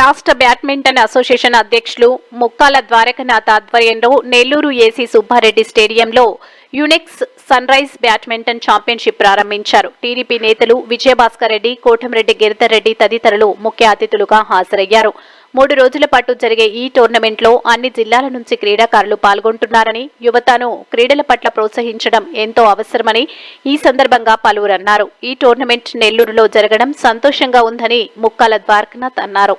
రాష్ట్ర badminton association అధ్యక్షులు ముక్కాల ద్వారకనాథ్ ఆధ్వర్యంలో నెల్లూరు ఏసీ సుబ్బారెడ్డి స్టేడియంలో Yonex sun rise badminton championship ప్రారంభించారు. టీడీపీ నేతలు విజయభాస్కర్ రెడ్డి కోటంరెడ్డి గిరిధర్ రెడ్డి తదితరులు ముఖ్య అతిథులుగా హాజరయ్యారు. మూడు రోజుల పాటు జరిగే ఈ టోర్నమెంట్లో అన్ని జిల్లాల నుంచి క్రీడాకారులు పాల్గొంటున్నారని యువతను క్రీడల పట్ల ప్రోత్సహించడం ఎంతో అవసరమని ఈ సందర్భంగా పలువురు అన్నారు. ఈ టోర్నమెంట్ నెల్లూరులో జరగడం సంతోషంగా ఉందని ముక్కాల ద్వారకనాథ్ అన్నారు.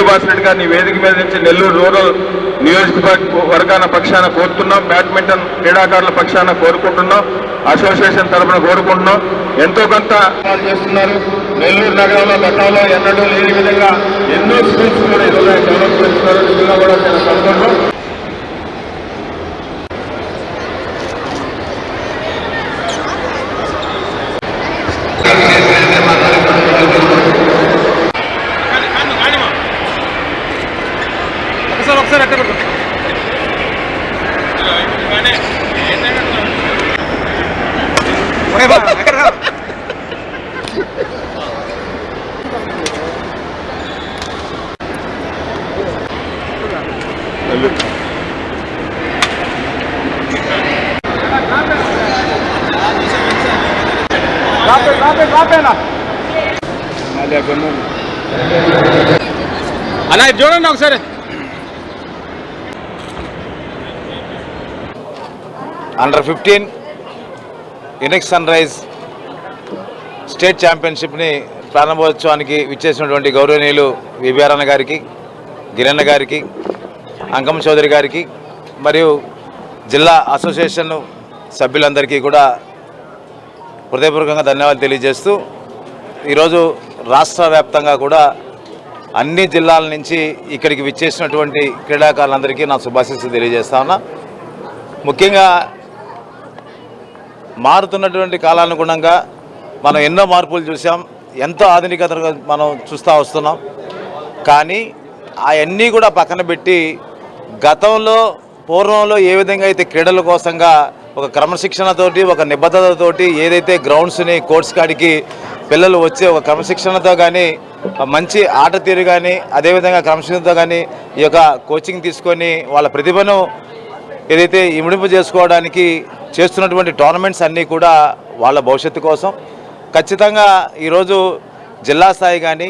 శ్రీనివాస్ రెడ్డి గారిని వేదిక మీద నుంచి నెల్లూరు రూరల్ నియోజకవర్గాన పక్షాన కోరుతున్నాం. బ్యాడ్మింటన్ క్రీడాకారుల పక్షాన కోరుకుంటున్నాం. అసోసియేషన్ తరఫున కోరుకుంటున్నాం. ఎంతో కొంత చేస్తున్నారు. నెల్లూరు నగరంలో గతంలో ఎన్నడూ లేని విధంగా ఎన్నో స్కూల్స్ కూడా ఈరోజు డెవలప్ చేస్తున్నారు. నిజంగా కూడా ఒరే బా, ఎక్కడ రా? రాపే, రాపే, రాపేనా? అన్న ఇది చూడండి ఒకసారి under fifteen Yonex sunrise state ఛాంపియన్షిప్ని ప్రారంభోత్సవానికి విచ్చేసినటువంటి గౌరవనీయులు విబిఆర్అన్న గారికి గిరన్న గారికి అంకం చౌదరి గారికి మరియు జిల్లా అసోసియేషన్ సభ్యులందరికీ కూడా హృదయపూర్వకంగా ధన్యవాదాలు తెలియజేస్తూ ఈరోజు రాష్ట్ర వ్యాప్తంగా కూడా అన్ని జిల్లాల నుంచి ఇక్కడికి విచ్చేసినటువంటి క్రీడాకారులందరికీ నా శుభాశీస్సులు తెలియజేస్తా ఉన్నా. ముఖ్యంగా మారుతున్నటువంటి కాలానుగుణంగా మనం ఎన్నో మార్పులు చూసాం ఎంతో ఆధునికతగా మనం చూస్తూ వస్తున్నాం. కానీ అవన్నీ కూడా పక్కన పెట్టి గతంలో పూర్వంలో ఏ విధంగా అయితే క్రీడల కోసంగా ఒక క్రమశిక్షణతోటి ఒక నిబద్ధతతోటి ఏదైతే గ్రౌండ్స్ని కోర్ట్స్ కాడికి పిల్లలు వచ్చి ఒక క్రమశిక్షణతో కానీ మంచి ఆట తీరు కానీ అదేవిధంగా క్రమశిక్షణతో కానీ ఈ యొక్క కోచింగ్ తీసుకొని వాళ్ళ ప్రతిభను ఏదైతే ఇమిడింపు చేసుకోవడానికి చేస్తున్నటువంటి టోర్నమెంట్స్ అన్నీ కూడా వాళ్ళ భవిష్యత్తు కోసం. ఖచ్చితంగా ఈరోజు జిల్లా స్థాయి కానీ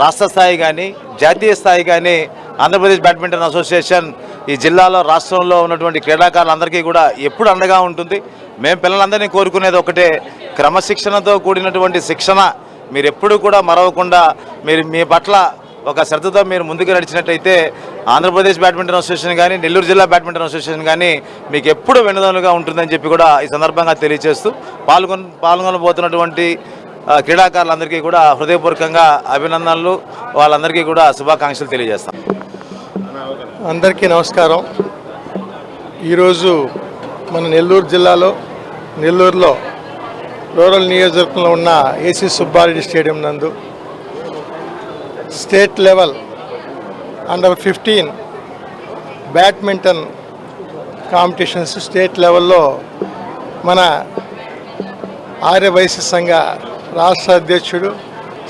రాష్ట్ర స్థాయి కానీ జాతీయ స్థాయి కానీ ఆంధ్రప్రదేశ్ బ్యాడ్మింటన్ అసోసియేషన్ ఈ జిల్లాలో రాష్ట్రంలో ఉన్నటువంటి క్రీడాకారులందరికీ కూడా ఎప్పుడు అండగా ఉంటుంది. మేము పిల్లలందరినీ కోరుకునేది ఒకటే క్రమశిక్షణతో కూడినటువంటి శిక్షణ మీరు ఎప్పుడు కూడా మరవకుండా మీరు మీ పట్ల ఒక శ్రద్ధతో మీరు ముందుకు నడిచినట్టయితే ఆంధ్రప్రదేశ్ బ్యాడ్మింటన్ అసోసియేషన్ కానీ నెల్లూరు జిల్లా బ్యాడ్మింటన్ అసోసియేషన్ కానీ మీకు ఎప్పుడు వెన్నుదన్నుగా ఉంటుందని చెప్పి కూడా ఈ సందర్భంగా తెలియజేస్తూ పాల్గొన పాల్గొనబోతున్నటువంటి క్రీడాకారులందరికీ కూడా హృదయపూర్వకంగా అభినందనలు. వాళ్ళందరికీ కూడా శుభాకాంక్షలు తెలియజేస్తాం. అందరికీ నమస్కారం. ఈరోజు మన నెల్లూరు జిల్లాలో నెల్లూరులో రూరల్ నియోజకవర్గంలో ఉన్న ఏసీ సుబ్బారెడ్డి స్టేడియం నందు state level under fifteen badminton competitions state లెవెల్లో మన ఆర్యవైశ్య సంఘ రాష్ట్ర అధ్యక్షుడు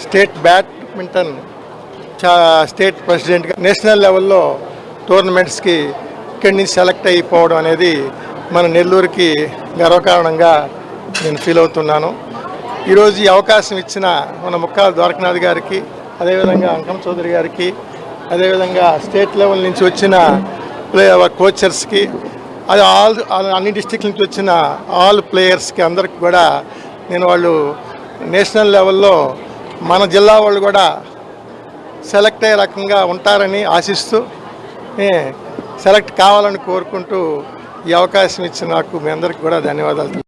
స్టేట్ బ్యాడ్మింటన్ చా స్టేట్ ప్రెసిడెంట్గా నేషనల్ లెవెల్లో టోర్నమెంట్స్కి ఇక్కడి నుంచి సెలెక్ట్ అయిపోవడం అనేది మన నెల్లూరుకి గర్వకారణంగా నేను ఫీల్ అవుతున్నాను. ఈరోజు ఈ అవకాశం ఇచ్చిన మన ముక్కాల ద్వారకనాథ్ గారికి అదేవిధంగా అంకం చౌదరి గారికి అదేవిధంగా స్టేట్ లెవెల్ నుంచి వచ్చిన ప్లే కోచర్స్కి అది ఆల్ అన్ని డిస్టిక్ నుంచి వచ్చిన ఆల్ ప్లేయర్స్కి అందరికి కూడా నేను వాళ్ళు నేషనల్ లెవెల్లో మన జిల్లా వాళ్ళు కూడా సెలెక్ట్ అయ్యే రకంగా ఉంటారని ఆశిస్తూ సెలెక్ట్ కావాలని కోరుకుంటూ ఈ అవకాశం ఇచ్చిన నాకు మీ అందరికి కూడా ధన్యవాదాలు.